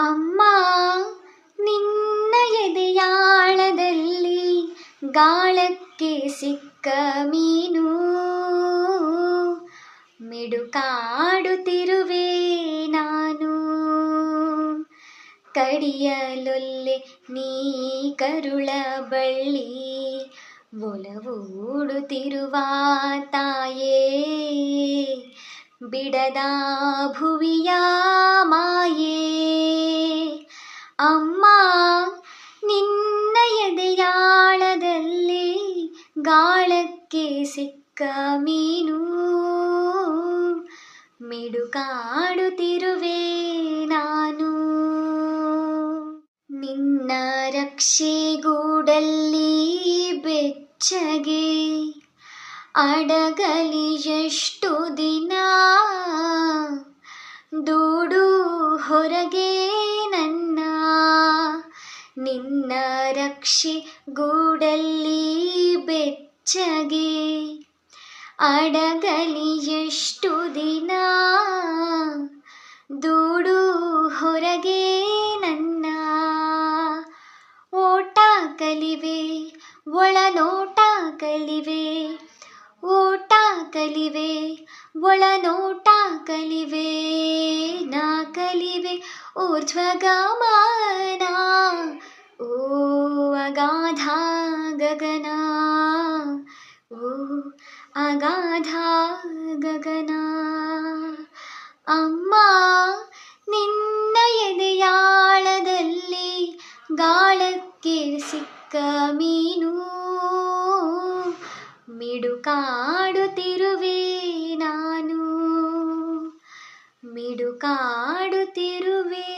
ಅಮ್ಮ ನಿನ್ನ ಎದೆಯಾಳದಲ್ಲಿ ಗಾಳಕ್ಕೆ ಸಿಕ್ಕ ಮೀನು. ಮಿಡುಕಾಡುತ್ತಿರುವೆ ನಾನು. ಕಡಿಯಲೊಲ್ಲೆ ನೀ ಕರುಳ ಬಳ್ಳಿ ಒಲವೂಡುತ್ತಿರುವ ತಾಯೇ. ಬಿಡದ ಭುವಿಯ ಮಾಯೇ. ಅಮ್ಮ ನಿನ್ನ ಎದೆಯಾಳದಲ್ಲಿ ಗಾಳಕ್ಕೆ ಸಿಕ್ಕ ಮೀನು. ಮಿಡುಕಾಡುತ್ತಿರುವೆ ನಾನು. ನಿನ್ನ ರಕ್ಷೆಗೂಡಲ್ಲಿ ಬೆಚ್ಚಗೆ. ಅಡಗಲಿ ಎಷ್ಟು ದಿನ? ದೂಡು ಹೊರಗೆ ನನ್ನ ನಿನ್ನ ರಕ್ಷೆ ಗೂಡಲ್ಲಿ ಬೆಚ್ಚಗೆ. ಅಡಗಲಿ ಎಷ್ಟು ದಿನ? ದೂಡು ಹೊರಗೆ ನನ್ನ ಓಟ ಕಲಿವೆ ಒಳನೋಟ ಕಲಿವೆ ಓಟ ಕಲಿವೆ ಒಳನೋಟ ಕಲಿವೆ ನಾ ಕಲಿವೆ ಊರ್ಧ್ವಗಮನ ಓ ಅಗಾಧ ಗಗನ ಓ ಅಗಾಧ ಗಗನ ಅಮ್ಮ, ನಿನ್ನ ಎದೆಯಾಳದಲ್ಲಿ ಗಾಳಕ್ಕೆ ಸಿಕ್ಕ ಮೀನು ಮಿಡುಕಾಡುತ್ತಿರುವೆ ನಾನು. ಮಿಡುಕಾಡುತ್ತಿರುವೆ